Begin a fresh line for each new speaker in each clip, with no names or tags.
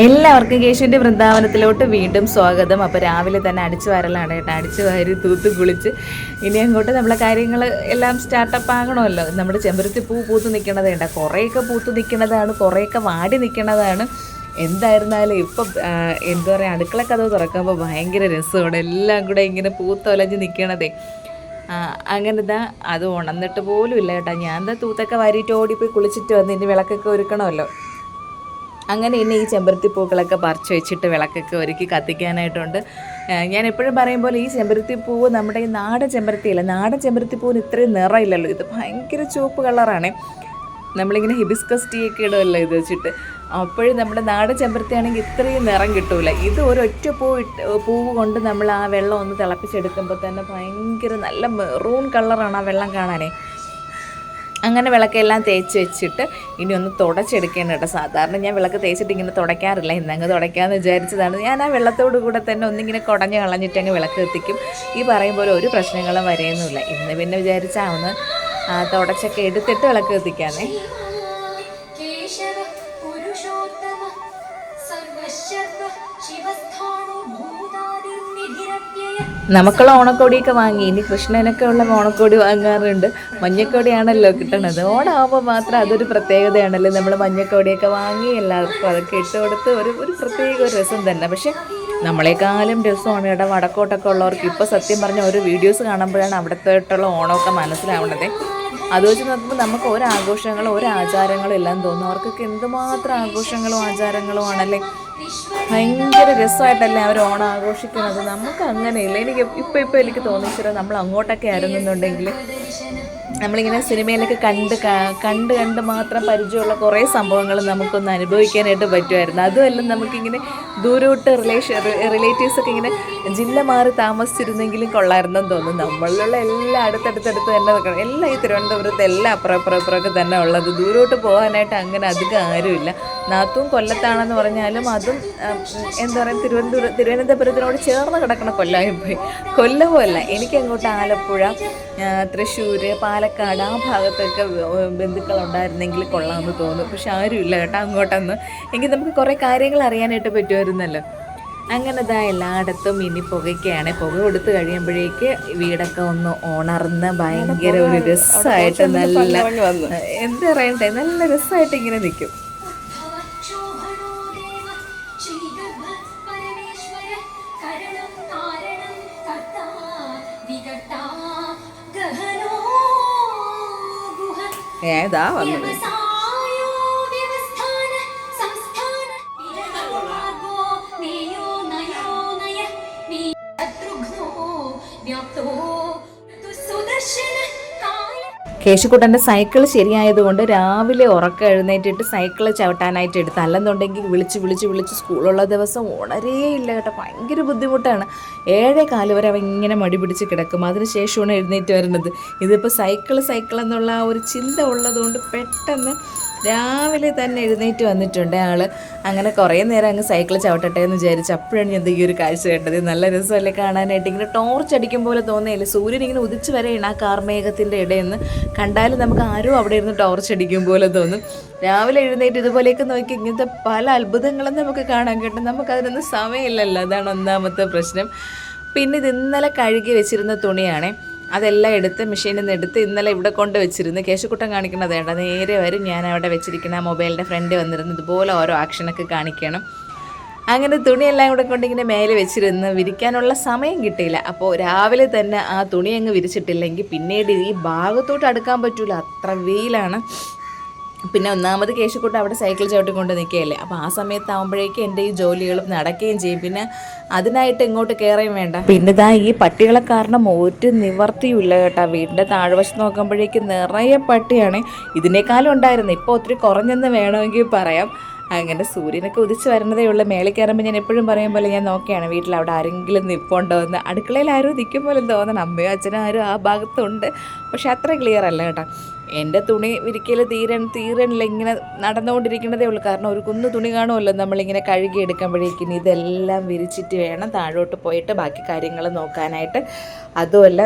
എല്ലാവർക്കും കേശുവിന്റെ വൃന്ദാവനത്തിലോട്ട് വീണ്ടും സ്വാഗതം. അപ്പോൾ രാവിലെ തന്നെ അടിച്ചു വരലാണ് കേട്ടോ. അടിച്ചു വാരി തൂത്ത് കുളിച്ച് ഇനി അങ്ങോട്ട് നമ്മളെ കാര്യങ്ങൾ എല്ലാം സ്റ്റാർട്ടപ്പ് ആകണമല്ലോ. നമ്മുടെ ചെമ്പരത്തി പൂ പൂത്ത് നിൽക്കണത് കേട്ടോ കുറേയൊക്കെ പൂത്ത് നിൽക്കണതാണ് കുറേയൊക്കെ വാടി നിൽക്കണതാണ് എന്തായിരുന്നാലും ഇപ്പം എന്താ പറയുക അടുക്കള കഥ തുറക്കുമ്പോൾ ഭയങ്കര രസമാണ്. എല്ലാം കൂടെ ഇങ്ങനെ പൂത്തൊലഞ്ഞ് നിൽക്കണതേ അങ്ങനെ ഇതാ അത് ഉണന്നിട്ട് പോലും ഇല്ല കേട്ടോ. ഞാൻ എന്താ തൂത്തൊക്കെ വാരിയിട്ട് ഓടിപ്പോയി കുളിച്ചിട്ട് വന്ന് ഇനി വിളക്കൊക്കെ ഒരുക്കണമല്ലോ. അങ്ങനെ ഇനി ഈ ചെമ്പരത്തി പൂക്കളൊക്കെ പറിച്ച് വെച്ചിട്ട് വിളക്കൊക്കെ ഒരുക്കി കത്തിക്കാനായിട്ടുണ്ട്. ഞാൻ എപ്പോഴും പറയും പോലെ ഈ ചെമ്പരത്തി പൂവ് നമ്മുടെ ഈ നാടൻ ചെമ്പരത്തിയല്ല നാടൻ ചെമ്പരത്തി പൂവിന് ഇത്രയും നിറമില്ലല്ലോ. ഇത് ഭയങ്കര ചുവപ്പ് കളറാണ്. നമ്മളിങ്ങനെ ഹിബിസ്കസ് ടീ ഒക്കെ ഇടുമല്ലോ ഇത് വെച്ചിട്ട്. അപ്പോഴും നമ്മുടെ നാടൻ ചെമ്പരത്തി ആണെങ്കിൽ ഇത്രയും നിറം കിട്ടൂല. ഇത് ഒരൊറ്റ പൂ ഇട്ട് പൂവ് കൊണ്ട് നമ്മൾ ആ വെള്ളം ഒന്ന് തിളപ്പിച്ചെടുക്കുമ്പോൾ തന്നെ ഭയങ്കര നല്ല മെറൂൺ കളറാണ് ആ വെള്ളം കാണാനേ. അങ്ങനെ വിളക്കെല്ലാം തേച്ച് വെച്ചിട്ട് ഇനി ഒന്ന് തുടച്ചെടുക്കണം കേട്ടോ. സാധാരണ ഞാൻ വിളക്ക് തേച്ചിട്ട് ഇങ്ങനെ തുടയ്ക്കാറില്ല. ഇന്നങ്ങ് തുടയ്ക്കാമെന്ന് വിചാരിച്ചതാണ്. ഞാൻ ആ വെള്ളത്തോടു കൂടെ തന്നെ ഒന്നിങ്ങനെ കുടഞ്ഞ് കളഞ്ഞിട്ട് അങ്ങ് വിളക്ക് എത്തിക്കും ഈ പറയും പോലെ ഒരു പ്രശ്നങ്ങളും വരെയൊന്നുമില്ല. ഇന്ന് പിന്നെ വിചാരിച്ചാൽ ഒന്ന് തുടച്ചൊക്കെ എടുത്തിട്ട് വിളക്ക് കത്തിക്കാന്നേ. നമുക്കുള്ള ഓണക്കോടിയൊക്കെ വാങ്ങി. ഇനി കൃഷ്ണനൊക്കെ ഉള്ള ഓണക്കോടി വാങ്ങാറുണ്ട്. മഞ്ഞക്കോടിയാണല്ലോ കിട്ടണത്. ഓണമാകുമ്പോൾ മാത്രം അതൊരു പ്രത്യേകതയാണല്ലോ. നമ്മൾ മഞ്ഞക്കോടിയൊക്കെ വാങ്ങി എല്ലാവർക്കും അതൊക്കെ ഇട്ട് കൊടുത്ത് ഒരു ഒരു പ്രത്യേക ഒരു രസം തന്നെ. പക്ഷേ നമ്മളെക്കാളും രസമാണ് ഇവിടെ വടക്കോട്ടൊക്കെ ഉള്ളവർക്ക്. ഇപ്പോൾ സത്യം പറഞ്ഞ ഓരോ വീഡിയോസ് കാണുമ്പോഴാണ് അവിടത്തോട്ടുള്ള ഓണമൊക്കെ മനസ്സിലാവുന്നത് അത് വെച്ച് നോക്കുമ്പോൾ നമുക്ക് ഓരോ ആഘോഷങ്ങളും ഓരോ ആചാരങ്ങളും എല്ലാം തോന്നും. അവർക്കൊക്കെ എന്തുമാത്രം ആഘോഷങ്ങളും ആചാരങ്ങളും ആണല്ലേ ഭയങ്കര രസമായിട്ടല്ലേ അവർ ഓണം ആഘോഷിക്കുന്നത്? നമുക്ക് അങ്ങനെയില്ല? എനിക്ക് ഇപ്പം ഇപ്പം എനിക്ക് തോന്നിച്ചത് നമ്മൾ അങ്ങോട്ടൊക്കെ ആയിരുന്നുണ്ടെങ്കിൽ നമ്മളിങ്ങനെ സിനിമയിലൊക്കെ കണ്ട് കണ്ട് കണ്ട് മാത്രം പരിചയമുള്ള കുറേ സംഭവങ്ങൾ നമുക്കൊന്ന് അനുഭവിക്കാനായിട്ട് പറ്റുമായിരുന്നു. അതുമല്ല നമുക്കിങ്ങനെ ദൂരോട്ട് റിലേഷൻ റിലേറ്റീവ്സൊക്കെ ഇങ്ങനെ ജില്ല മാറി താമസിച്ചിരുന്നെങ്കിലും കൊള്ളായിരുന്നെന്ന് തോന്നുന്നു. നമ്മളിലുള്ള എല്ലാം അടുത്തടുത്തടുത്ത് തന്നെ നിൽക്കണം. എല്ലാം ഈ തിരുവനന്തപുരത്ത് എല്ലാം അപ്പുറം അപ്പുറം ഇപ്പുറമൊക്കെ തന്നെ ഉള്ളത്. ദൂരോട്ട് പോകാനായിട്ട് അങ്ങനെ അധികം ആരുമില്ല. നാത്തും കൊല്ലത്താണെന്ന് പറഞ്ഞാലും അതും എന്താ പറയുക തിരുവനന്തപുരം തിരുവനന്തപുരത്തിനോട് ചേർന്ന് കിടക്കണ കൊല്ലമായി പോയി. കൊല്ലവുമല്ല. എനിക്ക് അങ്ങോട്ട് ആലപ്പുഴ തൃശ്ശൂർ പാലക്കാട് ആ ഭാഗത്തൊക്കെ ബന്ധുക്കളുണ്ടായിരുന്നെങ്കിൽ കൊള്ളാമെന്ന് തോന്നും പക്ഷെ ആരുമില്ല കേട്ടോ അങ്ങോട്ടൊന്നും. എങ്കിൽ നമുക്ക് കുറേ കാര്യങ്ങൾ അറിയാനായിട്ട് പറ്റുമായിരുന്നല്ലോ. അങ്ങനെ ഇതാ എല്ലായിടത്തും ഇനി പുകയ്ക്കാണ്. പുക കൊടുത്ത് കഴിയുമ്പോഴേക്ക് വീടൊക്കെ ഒന്ന് ഉണർന്ന് ഭയങ്കര ഒരു രസമായിട്ട് നല്ല എന്താ പറയണ്ടേ നല്ല രസമായിട്ട് ഇങ്ങനെ നിൽക്കും. ഏതാ വന്നത് കേശുക്കുട്ടന്റെ സൈക്കിൾ ശരിയായതുകൊണ്ട് രാവിലെ ഉറക്കം എഴുന്നേറ്റിട്ട് സൈക്കിൾ ചവിട്ടാനായിട്ട് എടുത്ത് അല്ലെന്നുണ്ടെങ്കിൽ വിളിച്ച് വിളിച്ച് വിളിച്ച് സ്കൂളുള്ള ദിവസം ഉണരേ ഇല്ല കേട്ടോ. ഭയങ്കര ബുദ്ധിമുട്ടാണ്. ഏഴേ കാൽ വരെ അവ ഇങ്ങനെ മടി പിടിച്ച് കിടക്കും. അതിനുശേഷമാണ് എഴുന്നേറ്റ് വരുന്നത്. ഇതിപ്പോൾ സൈക്കിൾ സൈക്കിൾ എന്നുള്ള ആ ഒരു ചിന്ത ഉള്ളതുകൊണ്ട് പെട്ടെന്ന് രാവിലെ തന്നെ എഴുന്നേറ്റ് വന്നിട്ടുണ്ട് ആൾ അങ്ങനെ കുറേ നേരം അങ്ങ് സൈക്കിൾ ചവിട്ടട്ടെ എന്ന് വിചാരിച്ച് അപ്പോഴാണ് ഞാൻ ഈ ഒരു കാഴ്ച കണ്ടത്. നല്ല രസമല്ലേ കാണാനായിട്ട്. ഇങ്ങനെ ടോർച്ച് അടിക്കും പോലെ തോന്നിയില്ല? സൂര്യൻ ഇങ്ങനെ ഉദിച്ച് വരെയാണ് ആ കാർമേഘത്തിന്റെ ഇടയിൽ നിന്ന് കണ്ടാലും നമുക്ക് ആരും അവിടെ ഇരുന്ന് ടോർച്ച് അടിക്കും പോലെ തോന്നും. രാവിലെ എഴുന്നേറ്റ് ഇതുപോലെയൊക്കെ നോക്കി ഇങ്ങനത്തെ പല അത്ഭുതങ്ങളും നമുക്ക് കാണാൻ കിട്ടും. നമുക്കതിനൊന്നും സമയമില്ലല്ലോ. അതാണ് ഒന്നാമത്തെ പ്രശ്നം. പിന്നെ ഇത് ഇന്നലെ കഴുകി വെച്ചിരുന്ന തുണിയാണേ. അതെല്ലാം എടുത്ത് മെഷീനിൽ നിന്ന് എടുത്ത് ഇന്നലെ ഇവിടെ കൊണ്ട് വെച്ചിരുന്നു. കേശുക്കുട്ടം കാണിക്കണത് വേണ്ട നേരെ വരും. ഞാൻ അവിടെ വെച്ചിരിക്കുന്ന മൊബൈലിന്റെ ഫ്രണ്ട് വന്നിരുന്നു ഇതുപോലെ ഓരോ ആക്ഷനൊക്കെ കാണിക്കണം. അങ്ങനെ തുണിയെല്ലാം കൂടെ കൊണ്ട് ഇങ്ങനെ മേലെ വെച്ചിരുന്ന് വിരിക്കാനുള്ള സമയം കിട്ടിയില്ല. അപ്പോൾ രാവിലെ തന്നെ ആ തുണി അങ്ങ് വിരിച്ചിട്ടില്ലെങ്കിൽ പിന്നീട് ഈ ഭാഗത്തോട്ട് അടുക്കാൻ പറ്റൂല. അത്ര വെയിലാണ്. പിന്നെ ഒന്നാമത് കേശുക്കുട്ട അവിടെ സൈക്കിൾ ചവിട്ടിക്കൊണ്ട് നിൽക്കുകയല്ലേ. അപ്പോൾ ആ സമയത്താകുമ്പോഴേക്ക് എന്റെ ഈ ജോലികളും നടക്കുകയും ചെയ്യും. പിന്നെ അതിനായിട്ട് ഇങ്ങോട്ട് കയറുകയും വേണ്ട. പിന്നെ ഇതാ ഈ പട്ടികളെ കാരണം ഒരു നിവർത്തിയുമില്ല കേട്ടോ. വീടിന്റെ താഴ്വശം നോക്കുമ്പോഴേക്കും നിറയെ പട്ടിയാണ് ഇതിനേക്കാളും ഉണ്ടായിരുന്നു ഇപ്പോൾ ഒത്തിരി കുറഞ്ഞെന്ന് വേണമെങ്കിൽ പറയാം. അങ്ങനെ സൂര്യനൊക്കെ ഉദിച്ച് വരുന്നതേ ഉള്ളൂ. മേളിൽ കയറുമ്പോൾ ഞാൻ എപ്പോഴും പറയും പോലെ ഞാൻ നോക്കിയാണ് വീട്ടിൽ അവിടെ ആരെങ്കിലും നിൽപ്പുണ്ടോ എന്ന്. അടുക്കളയിൽ ആരും നിൽക്കും പോലെ തോന്നണം. അമ്മയോ അച്ഛനോ ആരും ആ ഭാഗത്തുണ്ട്. പക്ഷെ അത്ര ക്ലിയർ അല്ല കേട്ടോ. എന്റെ തുണി വിരിക്കൽ തീരൻ തീരനില്ല ഇങ്ങനെ നടന്നുകൊണ്ടിരിക്കുന്നതേ ഉള്ളൂ. കാരണം ഒരു കുന്ന് തുണി കാണുമല്ലോ നമ്മളിങ്ങനെ കഴുകി എടുക്കുമ്പോഴേക്കും. ഇതെല്ലാം വിരിച്ചിട്ട് വേണം താഴോട്ട് പോയിട്ട് ബാക്കി കാര്യങ്ങൾ നോക്കാനായിട്ട്. അതുമല്ല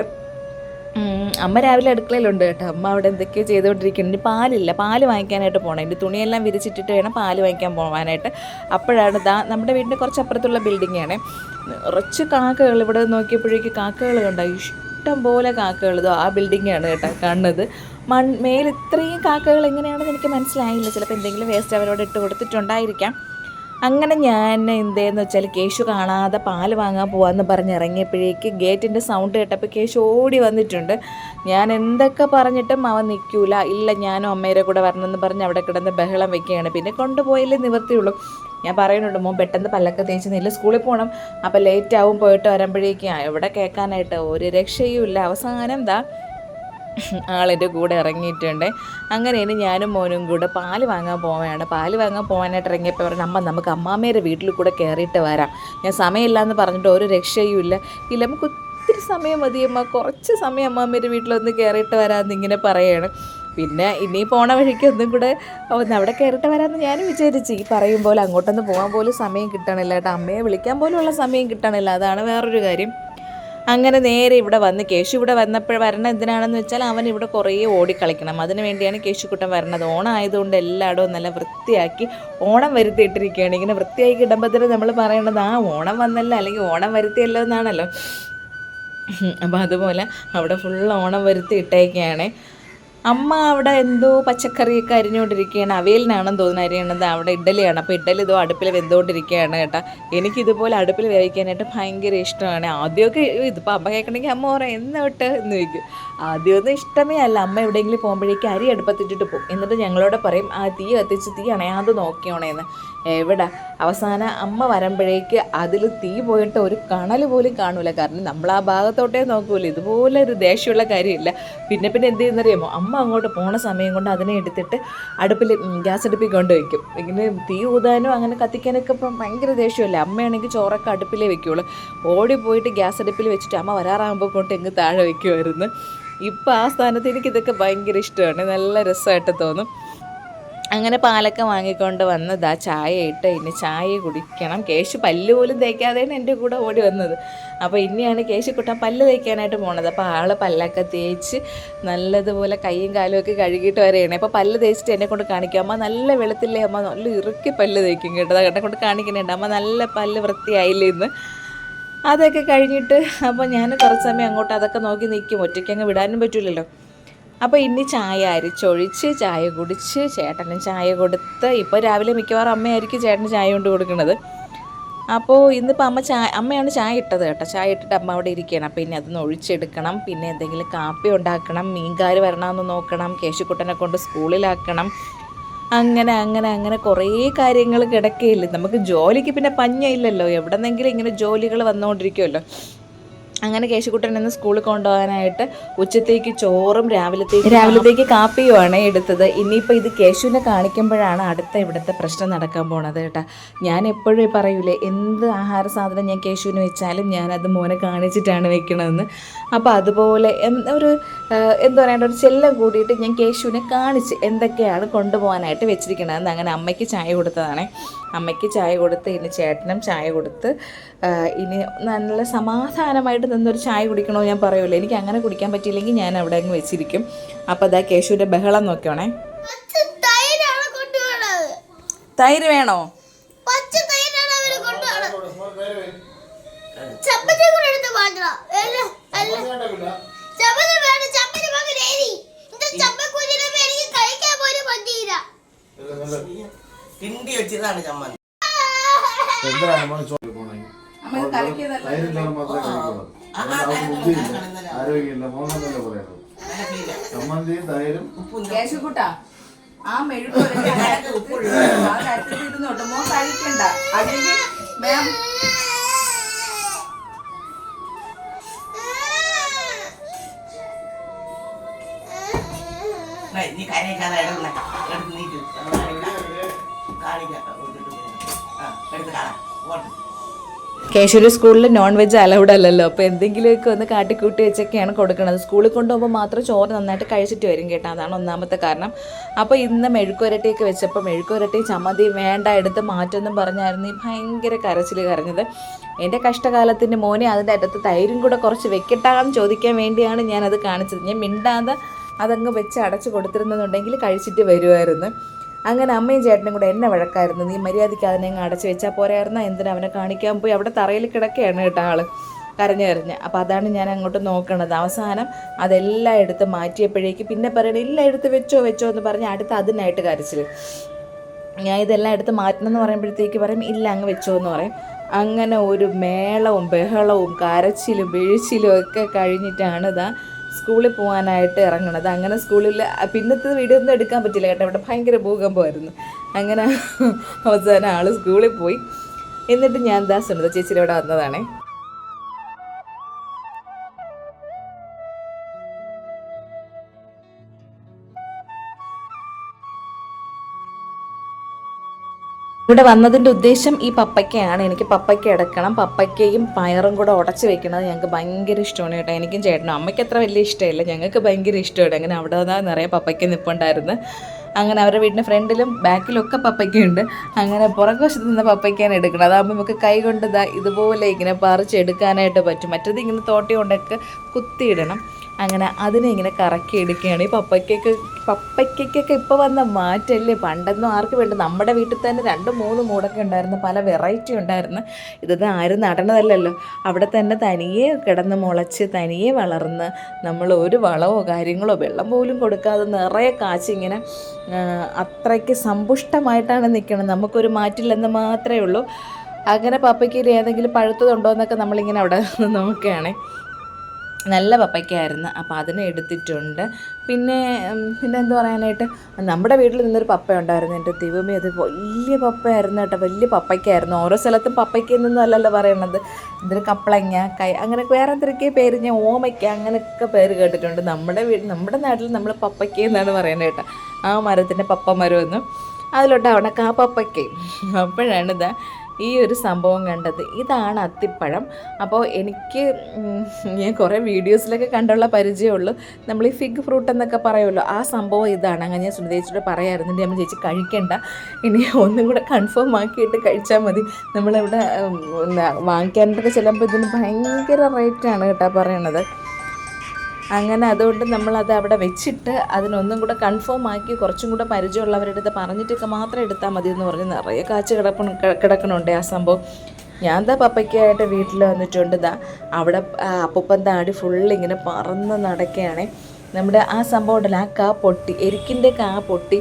അമ്മ രാവിലെ അടുക്കളയിലുണ്ട് കേട്ടോ. അമ്മ അവിടെ എന്തൊക്കെയോ ചെയ്തുകൊണ്ടിരിക്കുന്നു. ഇനി പാലില്ല. പാൽ വാങ്ങിക്കാനായിട്ട് പോകണം എന്റെ തുണിയെല്ലാം വിരിച്ചിട്ടിട്ട് വേണം പാൽ വാങ്ങിക്കാൻ പോകാനായിട്ട് അപ്പോഴാണ് ദാ നമ്മുടെ വീടിന്റെ കുറച്ച് അപ്പുറത്തുള്ള ആണ് കുറച്ച് കാക്കകൾ ഇവിടെ നോക്കിയപ്പോഴേക്ക് കാക്കകൾ കണ്ടായി ഇഷ്ടം പോലെ കാക്കകൾ ഇതോ ആ ബിൽഡിംഗ് ആണ് കേട്ടോ കാണുന്നത്. മൺ മേലിത്രയും കാക്കകൾ എങ്ങനെയാണെന്ന് എനിക്ക് മനസ്സിലായില്ല. ചിലപ്പോൾ എന്തെങ്കിലും വേസ്റ്റ് അവരോട് ഇട്ട് കൊടുത്തിട്ടുണ്ടായിരിക്കാം. അങ്ങനെ ഞാൻ എന്തേന്ന് വെച്ചാൽ കേശു കാണാതെ പാൽ വാങ്ങാൻ പോവാന്ന് പറഞ്ഞ് ഇറങ്ങിയപ്പോഴേക്ക് ഗേറ്റിന്റെ സൗണ്ട് കേട്ടപ്പോൾ കേശു ഓടി വന്നിട്ടുണ്ട്. ഞാൻ എന്തൊക്കെ പറഞ്ഞിട്ടും അവൻ നിൽക്കൂല ഇല്ല ഞാനും അമ്മയുടെ കൂടെ വരണമെന്ന് പറഞ്ഞ് അവിടെ കിടന്ന് ബഹളം വെക്കുകയാണ്. പിന്നെ കൊണ്ടുപോയില്ലേ നിവർത്തിയുള്ളൂ. ഞാൻ പറയുന്നുണ്ട് മോൻ പെട്ടെന്ന് പല്ലൊക്കെ തേച്ച് നില്ല സ്കൂളിൽ പോകണം അപ്പോൾ ലേറ്റ് ആവും പോയിട്ട് വരുമ്പോഴേക്കും എവിടെ കേൾക്കാനായിട്ട് ഒരു രക്ഷയും ഇല്ല അവസാനം എന്താ ആളിന്റെ കൂടെ ഇറങ്ങിയിട്ടുണ്ട്. അങ്ങനെയാണ് ഞാനും മോനും കൂടെ പാൽ വാങ്ങാൻ പോവുകയാണ് പാൽ വാങ്ങാൻ പോകാനായിട്ട് ഇറങ്ങിയപ്പോൾ പറഞ്ഞു അമ്മ നമുക്ക് അമ്മാമ്മയുടെ വീട്ടിൽ കൂടെ കയറിയിട്ട് വരാം. ഞാൻ സമയമില്ല എന്ന് പറഞ്ഞിട്ട് ഒരു രക്ഷയും ഇല്ല. ഇല്ല നമുക്ക് ഒത്തിരി സമയം മതിയമ്മ കുറച്ച് സമയം അമ്മാമ്മയുടെ വീട്ടിലൊന്ന് കയറിയിട്ട് വരാമെന്ന് ഇങ്ങനെ പറയുകയാണ് പിന്നെ ഇനി പോണ വഴിക്ക് ഒന്നും കൂടെ ഒന്ന് അവിടെ കയറിട്ട് വരാമെന്ന് ഞാനും വിചാരിച്ചു. ഈ പറയും പോലെ അങ്ങോട്ടൊന്ന് പോകാൻ പോലും സമയം കിട്ടണില്ല കേട്ടോ. അമ്മയെ വിളിക്കാൻ പോലുമുള്ള സമയം കിട്ടണില്ല. അതാണ് വേറൊരു കാര്യം. അങ്ങനെ നേരെ ഇവിടെ വന്ന് കേശു ഇവിടെ വന്നപ്പോൾ വരണം എന്തിനാണെന്ന് വെച്ചാൽ അവൻ ഇവിടെ കുറേ ഓടിക്കളിക്കണം. അതിനു വേണ്ടിയാണ് കേശുക്കുട്ടൻ വരണത്. ഓണം ആയതുകൊണ്ട് എല്ലായിടവും നല്ല വൃത്തിയാക്കി ഓണം വരുത്തിയിട്ടിരിക്കുകയാണ്. ഇങ്ങനെ വൃത്തിയാക്കി ഇടുമ്പോഴത്തേനും നമ്മൾ പറയേണ്ടത് ആ ഓണം വന്നല്ലോ അല്ലെങ്കിൽ ഓണം വരുത്തിയല്ലോ എന്നാണല്ലോ. അപ്പോൾ അതുപോലെ അവിടെ ഫുൾ ഓണം വരുത്തി ഇട്ടേക്കാണ്. അമ്മ അവിടെ എന്തോ പച്ചക്കറിയൊക്കെ അരിഞ്ഞുകൊണ്ടിരിക്കുകയാണ്. അവയിലിനാണെന്ന് തോന്നുന്നു അരിയണത്. അവിടെ ഇഡലിയാണ്. അപ്പോൾ ഇഡലി ഇതോ അടുപ്പിൽ വെന്തുകൊണ്ടിരിക്കുകയാണ് കേട്ടോ. എനിക്കിതുപോലെ അടുപ്പിൽ വേവിക്കാനായിട്ട് ഭയങ്കര ഇഷ്ടമാണ്. ആദ്യമൊക്കെ ഇതിപ്പോൾ അമ്മ കേൾക്കണമെങ്കിൽ അമ്മ പറയും എന്ന് വിട്ട്? എന്ന് ചോദിക്കും. ആദ്യമൊന്നും ഇഷ്ടമേ അല്ല. അമ്മ എവിടെയെങ്കിലും പോകുമ്പോഴേക്കും അരി അടുപ്പത്തിട്ടിട്ട് പോകും. എന്നിട്ട് ഞങ്ങളോട് പറയും ആ തീ കത്തിച്ച് തീ അണയാതെ നോക്കിയോണേന്ന്. എവിടെ? അവസാന അമ്മ വരുമ്പോഴേക്ക് അതിൽ തീ പോയിട്ട് ഒരു കണൽ പോലും കാണൂല. കാരണം നമ്മൾ ആ ഭാഗത്തോട്ടേ നോക്കൂല. ഇതുപോലെ ഒരു ദേഷ്യമുള്ള കാര്യമില്ല. പിന്നെ പിന്നെ എന്ത് ചെയ്യുന്നറിയാമോ? അമ്മ അങ്ങോട്ട് പോണ സമയം കൊണ്ട് അതിനെ എടുത്തിട്ട് അടുപ്പിൽ ഗ്യാസ് അടുപ്പിൽ കൊണ്ടുവയ്ക്കും ഇങ്ങനെ തീ ഊതാനും അങ്ങനെ കത്തിക്കാനൊക്കെ ഇപ്പം ഭയങ്കര ദേഷ്യമല്ലേ. അമ്മയാണെങ്കിൽ ചോറൊക്കെ അടുപ്പിലേ വെക്കുള്ളൂ. ഓടി പോയിട്ട് ഗ്യാസ് അടുപ്പിൽ വെച്ചിട്ട് അമ്മ വരാറാകുമ്പോൾ കൊണ്ട് എങ്ങ് താഴെ വെക്കുമായിരുന്നു ഇപ്പം ആ സ്ഥാനത്ത് എനിക്കിതൊക്കെ ഭയങ്കര ഇഷ്ടമാണ്. നല്ല രസമായിട്ട് തോന്നും. അങ്ങനെ പാലൊക്കെ വാങ്ങിക്കൊണ്ട് വന്നതാ ചായ ഇട്ട് ഇനി ചായ കുടിക്കണം. കേശു പല്ല് പോലും തേക്കാതെയാണ് എന്റെ കൂടെ ഓടി വന്നത്. അപ്പോൾ ഇനിയാണ് കേശു കുട്ടൻ പല്ല് തേക്കാനായിട്ട് പോണത്. അപ്പോൾ ആൾ പല്ലൊക്കെ തേച്ച് നല്ലതുപോലെ കൈയും കാലും ഒക്കെ കഴുകിയിട്ട് വരെയാണ് അപ്പോൾ പല്ല് തേച്ചിട്ട് എന്നെ കൊണ്ട് കാണിക്കും. അമ്മ നല്ല വെളുത്തില്ലേ? അമ്മ നല്ല ഇറുക്കി പല്ല് തേക്കും കേട്ടോ. എന്നെ കൊണ്ട് കാണിക്കുന്നുണ്ട്. അമ്മ നല്ല പല്ല് വൃത്തിയായില്ലേ ഇന്ന്? അതൊക്കെ കഴിഞ്ഞിട്ട് അപ്പോൾ ഞാൻ കുറച്ച് സമയം അങ്ങോട്ട് അതൊക്കെ നോക്കി നിൽക്കും. ഒറ്റയ്ക്ക് അങ്ങ് വിടാനും പറ്റില്ലല്ലോ അപ്പോൾ ഇനി ചായ അരിച്ചൊഴിച്ച് ചായ കുടിച്ച് ചേട്ടനും ചായ കൊടുത്ത് ഇപ്പോൾ രാവിലെ മിക്കവാറും അമ്മയായിരിക്കും ചേട്ടന് ചായ കൊണ്ട് കൊടുക്കുന്നത് അപ്പോൾ ഇന്നിപ്പോൾ അമ്മ ചായ അമ്മയാണ് ചായ ഇട്ടത് കേട്ടോ. ചായ ഇട്ടിട്ട് അമ്മ അവിടെ ഇരിക്കുകയാണ്. ഇനി അതൊന്ന് ഒഴിച്ചെടുക്കണം. പിന്നെ എന്തെങ്കിലും കാപ്പി ഉണ്ടാക്കണം മീൻകാർ വരണമെന്ന് നോക്കണം കേശുക്കുട്ടനെ കൊണ്ട് സ്കൂളിലാക്കണം. അങ്ങനെ അങ്ങനെ അങ്ങനെ കുറേ കാര്യങ്ങൾ കിടക്കയില്ല? നമുക്ക് ജോലിക്ക് പിന്നെ പഞ്ഞയില്ലല്ലോ. എവിടെന്നെങ്കിലും ഇങ്ങനെ ജോലികൾ വന്നുകൊണ്ടിരിക്കുമല്ലോ അങ്ങനെ കേശുക്കുട്ടൻ ഇന്ന് സ്കൂളിൽ കൊണ്ടുപോകാനായിട്ട് ഉച്ചത്തേക്ക് ചോറും രാവിലത്തേക്ക് രാവിലത്തേക്ക് കാപ്പിയുമാണ് എടുത്തത്. ഇനിയിപ്പോൾ ഇത് കേശുവിനെ കാണിക്കുമ്പോഴാണ് അടുത്ത ഇവിടുത്തെ പ്രശ്നം നടക്കാൻ പോണത് കേട്ടോ. ഞാൻ എപ്പോഴും പറയൂലേ എന്ത് ആഹാര സാധനം ഞാൻ കേശുവിന് വെച്ചാലും ഞാനത് മോനെ കാണിച്ചിട്ടാണ് വെക്കണമെന്ന് അപ്പോൾ അതുപോലെ ഒരു എന്താ പറയേണ്ട ഒരു ചെല്ലം കൂടിയിട്ട് ഞാൻ കേശുവിനെ കാണിച്ച് എന്തൊക്കെയാണ് കൊണ്ടുപോകാനായിട്ട് വെച്ചിരിക്കണതെന്ന് അങ്ങനെ അമ്മയ്ക്ക് ചായ കൊടുത്തതാണ്. അമ്മയ്ക്ക് ചായ കൊടുത്ത് ഇനി ചേട്ടനും ചായ കൊടുത്ത് ഇനി നല്ല സമാധാനമായിട്ട് അവിടെ നിന്നൊരു ചായ കുടിക്കണമെന്ന് ഞാൻ പറയുമല്ലോ എനിക്ക് അങ്ങനെ കുടിക്കാൻ പറ്റിയില്ലെങ്കിൽ ഞാൻ അവിടെ അങ്ങ് വെച്ചിരിക്കും. അപ്പോൾ അതാ കേശുവിന്റെ ബഹളം
നോക്കണേ
തൈര് വേണോ?
കിണ്ടി വെച്ചതാണ് ചമ്മന്തി
എന്താണ് നമ്മൾ ചോദിക്കണേ ആരോഗ്യമില്ല. മോഹനല്ലേ പറയുന്നത്? ചമ്മന്തിയും തൈരും.
കേശുക്കുട്ടാ ആ മെഴുക്ക് ഇരുന്നോട്ട് മോൻ കഴിക്കണ്ട. അല്ലെങ്കിൽ മാം
നീ കരയിക്കാതെ എടുത്ത് നീറ്റ് കാണിക്കാം. ആ എടുത്ത് കാണാം. ഓട്ട്
കേശവരി സ്കൂളിൽ നോൺ വെജ് അലൗഡ് അല്ലല്ലോ. അപ്പോൾ എന്തെങ്കിലുമൊക്കെ ഒന്ന് കാട്ടിക്കൂട്ടി വെച്ചൊക്കെയാണ് കൊടുക്കുന്നത് സ്കൂളിൽ കൊണ്ടുപോകുമ്പോൾ മാത്രം ചോറ് നന്നായിട്ട് കഴിച്ചിട്ട് വരും കേട്ടോ. അതാണ് ഒന്നാമത്തെ കാരണം. അപ്പോൾ ഇന്ന് മെഴുക്കുരട്ടിയൊക്കെ വെച്ചപ്പോൾ മെഴുക്കുരട്ടി ചമ്മതി വേണ്ട എടുത്ത് മാറ്റെന്നും പറഞ്ഞായിരുന്നു. ഈ ഭയങ്കര കരച്ചിൽ കരഞ്ഞത്. എന്റെ കഷ്ടകാലത്തിന്റെ മോനെ അതിന്റെ അറ്റത്ത് തൈരും കൂടെ കുറച്ച് വെക്കട്ടാന്ന് ചോദിക്കാൻ വേണ്ടിയാണ് ഞാനത് കാണിച്ചത്. ഞാൻ മിണ്ടാതെ അതങ്ങ് വെച്ച് അടച്ച് കൊടുത്തിരുന്നെന്നുണ്ടെങ്കിൽ കഴിച്ചിട്ട് വരുമായിരുന്നു. അങ്ങനെ അമ്മയും ചേട്ടനും കൂടെ എന്നെ വഴക്കായിരുന്നു. നീ മര്യാദയ്ക്ക് അതിനെ അടച്ചു വെച്ചാൽ പോരായിരുന്ന? എന്തിനാ അവനെ കാണിക്കാൻ പോയി? അവിടെ തറയിൽ കിടക്കുകയാണ് കേട്ടോ ആൾ. കരഞ്ഞു കരഞ്ഞ്. അപ്പോൾ അതാണ് ഞാൻ അങ്ങോട്ട് നോക്കണത്. അവസാനം അതെല്ലാം എടുത്ത് മാറ്റിയപ്പോഴേക്ക് പിന്നെ പറയണ ഇല്ല എടുത്ത് വെച്ചോ വെച്ചോ എന്ന് പറഞ്ഞ് അടുത്ത് അതിനായിട്ട് കരച്ചിൽ ഞാൻ ഇതെല്ലാം എടുത്ത് മാറ്റണം എന്ന് പറയുമ്പോഴത്തേക്ക് പറയും ഇല്ല അങ്ങ് വെച്ചോ എന്ന് പറയും. അങ്ങനെ ഒരു മേളവും ബഹളവും കരച്ചിലും വീഴ്ചയിലും ഒക്കെ കഴിഞ്ഞിട്ടാണ് ഇതാ സ്കൂളിൽ പോകാനായിട്ട് ഇറങ്ങണത്. അങ്ങനെ സ്കൂളിൽ പിന്നത്തെ വീഡിയോ ഒന്നും എടുക്കാൻ പറ്റില്ല കേട്ടോ. ഇവിടെ ഭയങ്കര ഭൂകമ്പമായിരുന്നു. അങ്ങനെ അവസാനം ആൾ സ്കൂളിൽ പോയി. എന്നിട്ട് ഞാൻ സുനിത ചേച്ചിയുടെ ഇവിടെ വന്നതാണേ. ഇവിടെ വന്നതിന്റെ ഉദ്ദേശം ഈ പപ്പയ്ക്കയാണ് എനിക്ക് പപ്പയ്ക്ക എടുക്കണം. പപ്പയ്ക്കയും പയറും കൂടെ ഉടച്ച് വെക്കണത് ഞങ്ങൾക്ക് ഭയങ്കര ഇഷ്ടമാണ് കേട്ടോ. എനിക്കും ചേട്ടനും അമ്മയ്ക്ക് അത്ര വലിയ ഇഷ്ടമില്ല. ഞങ്ങൾക്ക് ഭയങ്കര ഇഷ്ടമാണ്. അങ്ങനെ അവിടെ നിന്നാ നിറയെ പപ്പയ്ക്ക നിൽപ്പുണ്ടായിരുന്നു അങ്ങനെ അവരുടെ വീടിന്റെ ഫ്രണ്ടിലും ബാക്കിലും ഒക്കെ പപ്പയ്ക്കയുണ്ട് അങ്ങനെ പുറകുവശത്ത് നിന്ന് പപ്പയ്ക്കാണ് എടുക്കണം അതാകുമ്പോൾ നമുക്ക് കൈ കൊണ്ട് ഇതാ ഇതുപോലെ ഇങ്ങനെ പറിച്ചെടുക്കാനായിട്ട് പറ്റും. മറ്റത് ഇങ്ങനെ തോട്ടി കൊണ്ടൊക്കെ കുത്തിയിടണം. അങ്ങനെ അതിനെ ഇങ്ങനെ കറക്കി എടുക്കുകയാണ്. ഈ പപ്പയ്ക്കൊക്കെ പപ്പയ്ക്കൊക്കെ ഇപ്പോൾ വന്ന മാറ്റല്ലേ? പണ്ടൊന്നും ആർക്ക് വേണ്ട. നമ്മുടെ വീട്ടിൽ തന്നെ രണ്ട് മൂന്ന് മൂടൊക്കെ ഉണ്ടായിരുന്നു. പല വെറൈറ്റി ഉണ്ടായിരുന്നു. ഇതൊന്നും ആരും നടണതല്ലല്ലോ. അവിടെ തന്നെ തനിയെ കിടന്ന് മുളച്ച് തനിയെ വളർന്ന് നമ്മൾ ഒരു വളമോ കാര്യങ്ങളോ വെള്ളം പോലും കൊടുക്കാതെ നിറയെ കാച്ചി ഇങ്ങനെ അത്രയ്ക്ക് സമ്പുഷ്ടമായിട്ടാണ് നിൽക്കുന്നത്. നമുക്കൊരു മാറ്റില്ലെന്ന് മാത്രമേ ഉള്ളൂ. അങ്ങനെ പപ്പയ്ക്ക് ഏതെങ്കിലും പഴുത്തതുണ്ടോ എന്നൊക്കെ നമ്മളിങ്ങനെ അവിടെ നോക്കുകയാണേ. നല്ല പപ്പയ്ക്കായിരുന്നു. അപ്പോൾ അതിനെ എടുത്തിട്ടുണ്ട്. പിന്നെ പിന്നെ എന്ത് പറയാനായിട്ട് നമ്മുടെ വീട്ടിൽ നിന്നൊരു പപ്പ ഉണ്ടായിരുന്നു എന്റെ ദൈവമേ അത് വലിയ പപ്പയായിരുന്നു കേട്ടോ. വലിയ പപ്പയ്ക്കായിരുന്നു. ഓരോ സ്ഥലത്തും പപ്പയ്ക്ക് എന്നൊന്നും അല്ലല്ലോ പറയണത്. ഇതൊരു കപ്പളങ്ങ കൈ അങ്ങനെ വേറെ എന്തൊക്കെ പേര് ഞാൻ ഓമയ്ക്ക അങ്ങനെയൊക്കെ പേര് കേട്ടിട്ടുണ്ട്. നമ്മുടെ വീട് നമ്മുടെ നാട്ടിൽ നമ്മൾ പപ്പയ്ക്ക എന്നാണ് പറയുന്നത് കേട്ടോ. ആ മരത്തിന്റെ പപ്പ മരമെന്നും അതിലോട്ട് അവിടെ കാ പപ്പയ്ക്കയും അപ്പോഴാണ് ഈ ഒരു സംഭവം കണ്ടത്. ഇതാണ് അത്തിപ്പഴം. അപ്പോൾ എനിക്ക് ഞാൻ കുറേ വീഡിയോസിലൊക്കെ കണ്ടുള്ള പരിചയമുള്ളൂ നമ്മൾ ഈ ഫിഗ് ഫ്രൂട്ട് എന്നൊക്കെ പറയുമല്ലോ ആ സംഭവം ഇതാണ്. അങ്ങനെ ഞാൻ സുനിതേച്ചിയോട് പറയായിരുന്നു. എന്റെ അമ്മ ചേച്ചി കഴിക്കണ്ട. ഇനി ഒന്നും കൂടെ കൺഫേം ആക്കിയിട്ട് കഴിച്ചാൽ മതി. നമ്മളിവിടെ വാങ്ങിക്കാനായിട്ടൊക്കെ ചെല്ലുമ്പോൾ ഇതിന് ഭയങ്കര റേറ്റാണ് കേട്ടോ പറയണത്. അങ്ങനെ അതുകൊണ്ട് നമ്മളത് അവിടെ വെച്ചിട്ട് അതിനൊന്നും കൂടെ കൺഫേം ആക്കി കുറച്ചും കൂടെ പരിചയമുള്ളവരുടെ അടുത്ത് പറഞ്ഞിട്ടൊക്കെ മാത്രം എടുത്താൽ മതി എന്ന് പറഞ്ഞ് നിറയെ കാച്ച് കിടപ്പണ കിടക്കണുണ്ട് ആ സംഭവം. ഞാൻ എന്താ പപ്പയ്ക്കായിട്ട് വീട്ടിൽ വന്നിട്ടുണ്ട്. ദാ അവിടെ അപ്പൂപ്പൻ താടി ഫുള്ള് ഇങ്ങനെ പറന്ന് നടക്കുകയാണ്. നമ്മുടെ ആ സംഭവം ഉണ്ടല്ലോ ആ കാ പൊട്ടി എരിക്കിന്റെ കാ പൊട്ടി.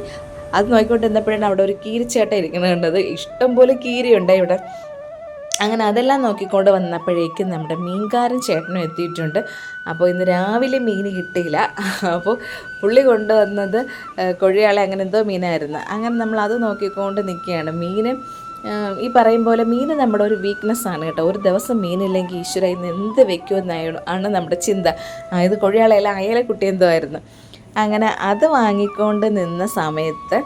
അത് നോക്കിക്കൊണ്ട് നോക്കിക്കൊണ്ടിരുന്നപ്പോഴാണ് അവിടെ ഒരു കീരിച്ചേട്ട ഇരിക്കുന്നത് കണ്ടത്. ഇഷ്ടംപോലെ കീരിയുണ്ട് ഇവിടെ. അങ്ങനെ അതെല്ലാം നോക്കിക്കൊണ്ട് വന്നപ്പോഴേക്കും നമ്മുടെ മീൻകാരൻ ചേട്ടനും എത്തിയിട്ടുണ്ട്. അപ്പോൾ ഇന്ന് രാവിലെ മീൻ കിട്ടിയില്ല. അപ്പോൾ പുള്ളി കൊണ്ടുവന്നത് കൊഴിയാളെ അങ്ങനെ എന്തോ മീനായിരുന്നു. അങ്ങനെ നമ്മൾ അത് നോക്കിക്കൊണ്ട് നിൽക്കുകയാണ്. മീൻ ഈ പറയും പോലെ മീൻ നമ്മുടെ ഒരു വീക്ക്നെസ് ആണ് കേട്ടോ. ഒരു ദിവസം മീനില്ലെങ്കിൽ ഈശ്വര ഇന്ന് എന്ത് വെക്കുമെന്നാണ് ആണ് നമ്മുടെ ചിന്ത. ഇത് കൊഴിയാളെല്ലാം അയലക്കുട്ടി എന്തോ ആയിരുന്നു. അങ്ങനെ അത് വാങ്ങിക്കൊണ്ട് നിന്ന സമയത്ത്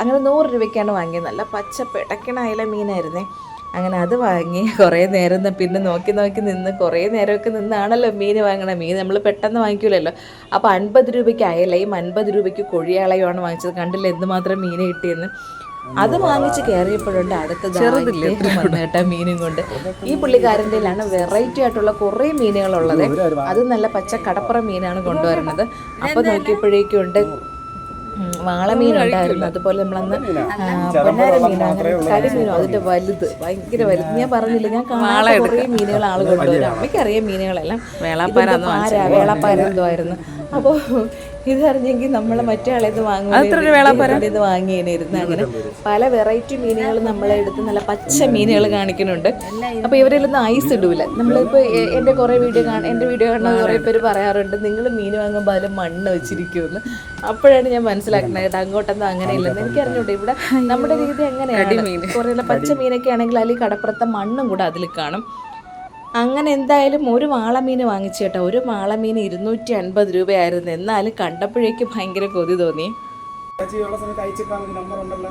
അങ്ങനെ നൂറ് രൂപയ്ക്കാണ് വാങ്ങിയത്. നല്ല പച്ച പിടക്കണ അയല മീനായിരുന്നേ. അങ്ങനെ അത് വാങ്ങി കുറേ നേരം പിന്നെ നോക്കി നോക്കി നിന്ന് കുറേ നേരമൊക്കെ നിന്നാണല്ലോ മീൻ വാങ്ങണത് മീൻ നമ്മൾ പെട്ടെന്ന് വാങ്ങിക്കില്ലല്ലോ അപ്പോൾ അൻപത് രൂപയ്ക്ക് അയലയും അൻപത് രൂപയ്ക്ക് കൊഴിയാളയുമാണ് വാങ്ങിച്ചത്. കണ്ടില്ല എന്തുമാത്രം മീൻ കിട്ടിയെന്ന്? അത് വാങ്ങിച്ച് കയറിയപ്പോഴുണ്ട് അടുത്ത കേട്ടോ മീനും കൊണ്ട്. ഈ പുള്ളിക്കാരന്റെയിലാണ് വെറൈറ്റി ആയിട്ടുള്ള കുറേ മീനുകളുള്ളത്. അത് നല്ല പച്ച കടപ്പുറ മീനാണ് കൊണ്ടുവരുന്നത്. അപ്പോൾ നോക്കിയപ്പോഴേക്കും ഉണ്ട് വാളമീൻ ഉണ്ടായിരുന്നു. അതുപോലെ നമ്മളന്ന് പൊന്നാര മീനാണ്. കരിമീനോ അതിന്റെ വലുത് ഭയങ്കര വലുത്. ഞാൻ പറഞ്ഞില്ല ഞാൻ കാണാൻ കുറേ മീനുകൾ ആളുകൾ അമ്മയ്ക്ക് അറിയാം മീനുകളെല്ലാം. വേളാപ്പാര വേളാപ്പാര എന്തോ ആയിരുന്നു. അപ്പോൾ ഇതറിഞ്ഞെങ്കിൽ നമ്മളെ മറ്റേ ആളേത് വാങ്ങുന്നത് ഇത് വാങ്ങിയേനായിരുന്നു അങ്ങനെ പല വെറൈറ്റി മീനുകൾ നമ്മളെ എടുത്ത് നല്ല പച്ച മീനുകൾ കാണിക്കുന്നുണ്ട്. അപ്പോൾ ഇവരിലൊന്നും ഐസ് ഇടൂല. നമ്മളിപ്പോൾ എന്റെ കുറേ വീഡിയോ കാണാൻ എന്റെ വീഡിയോ കാണുന്ന കുറേ പേര് പറയാറുണ്ട് നിങ്ങൾ മീൻ വാങ്ങുമ്പോൾ അതിൽ മണ്ണ് വെച്ചിരിക്കുമെന്ന്. അപ്പോഴാണ് ഞാൻ മനസ്സിലാക്കുന്നത് കേട്ടോ അങ്ങോട്ടൊന്നും അങ്ങനെ ഇല്ലെന്ന് എനിക്കറിഞ്ഞൂടെ ഇവിടെ നമ്മുടെ രീതി എങ്ങനെയാണ്? കുറേ പച്ച മീനൊക്കെ ആണെങ്കിൽ അതിൽ കടപ്പുറത്തെ മണ്ണും കൂടെ അതിൽ കാണും. അങ്ങനെ എന്തായാലും ഒരു വാളമീൻ വാങ്ങിച്ചു കേട്ടോ. ഒരു വാളമീൻ ഇരുന്നൂറ്റി അൻപത് രൂപയായിരുന്നു. എന്നാലും കണ്ടപ്പോഴേക്ക് ഭയങ്കര കൊതി തോന്നി.
നമ്പർ ഉണ്ടല്ലോ.